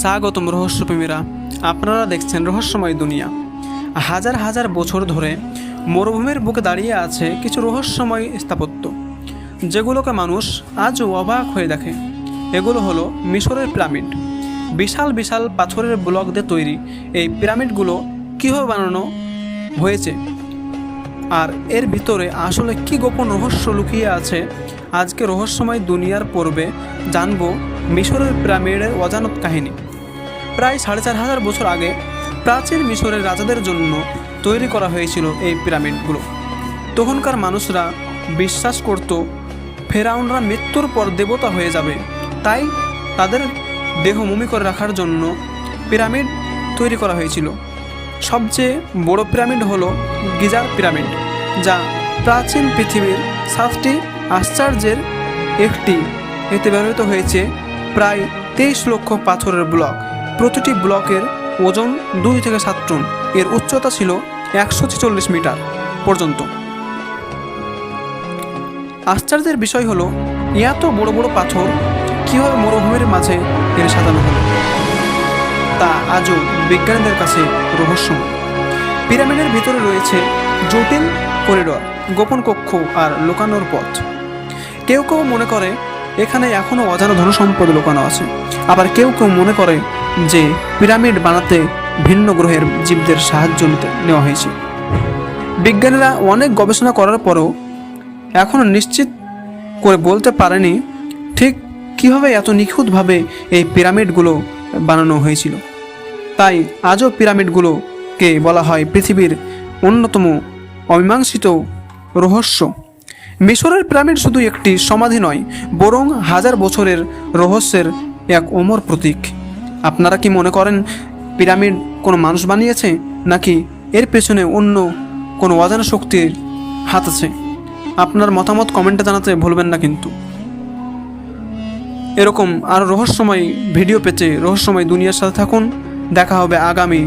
স্বাগতম রহস্যপ্রেমীরা আপনারা দেখছেন রহস্যময় দুনিয়া। হাজার হাজার বছর ধরে মরুভূমির বুকে দাঁড়িয়ে আছে কিছু রহস্যময় স্থাপত্য, যেগুলোকে মানুষ আজও অবাক হয়ে দেখে। এগুলো হলো মিশরের পিরামিড। বিশাল বিশাল পাথরের ব্লক দিয়ে তৈরি এই পিরামিডগুলো কীভাবে বানানো হয়েছে? আর এর ভিতরে আসলে কি গোপন রহস্য লুকিয়ে আছে? আজকে রহস্যময় দুনিয়ার পর্বে জানব মিশরের পিরামিডের অজানত কাহিনী। প্রায় সাড়ে চার হাজার বছর আগে প্রাচীন মিশরের রাজাদের জন্য তৈরি করা হয়েছিল এই পিরামিডগুলো। তখনকার মানুষরা বিশ্বাস করত, ফেরাউনরা মৃত্যুর পর দেবতা হয়ে যাবে। তাই তাদের দেহ মমি করে রাখার জন্য পিরামিড তৈরি করা হয়েছিল। সবচেয়ে বড় পিরামিড হলো গিজার পিরামিড, যা প্রাচীন পৃথিবীর সাতটি আশ্চর্যের একটি এতে ব্যবহৃত হয়েছে। প্রায় তেইশ লক্ষ পাথরের ব্লক। প্রতিটি ব্লকের ওজন দুই থেকে সাত টন। এর উচ্চতা ছিল একশো ছেচল্লিশ মিটার পর্যন্ত। আশ্চর্যের বিষয় হলো, এত বড় বড় পাথর কীভাবে মরুভূমির মাঝে এর সাজানো হলো? তা আজও বিজ্ঞানীদের কাছে রহস্যময়। পিরামিডের ভিতরে রয়েছে জটিল করিডর, গোপন কক্ষ আর লুকানোর পথ। কেউ কেউ মনে করে এখানে এখনও অজানা ধনসম্পদ লুকানো আছে। আবার কেউ কেউ মনে করে যে পিরামিড বানাতে ভিন্ন গ্রহের জীবদের সাহায্য নেওয়া হয়েছে। বিজ্ঞানীরা অনেক গবেষণা করার পরও এখনও নিশ্চিত করে বলতে পারেনি ঠিক কীভাবে এত নিখুঁতভাবে এই পিরামিডগুলো বানানো হয়েছিল। তাই আজও পিরামিডগুলোকে বলা হয় পৃথিবীর অন্যতম অমীমাংসিত রহস্য। মিশরের পিরামিড শুধু একটি সমাধি নয়, বরং হাজার বছরের রহস্যের এক অমর প্রতীক। আপনারা কি মনে করেন পিরামিড কোনো মানুষ বানিয়েছে, নাকি এর পেছনে অন্য কোনো অজানা শক্তির হাত আছে? আপনার মতামত কমেন্টে জানাতে ভুলবেন না কিন্তু। এরকম আর রহস্যময় ভিডিও পেতে রহস্যময় দুনিয়ার সাথে থাকুন। দেখা হবে আগামী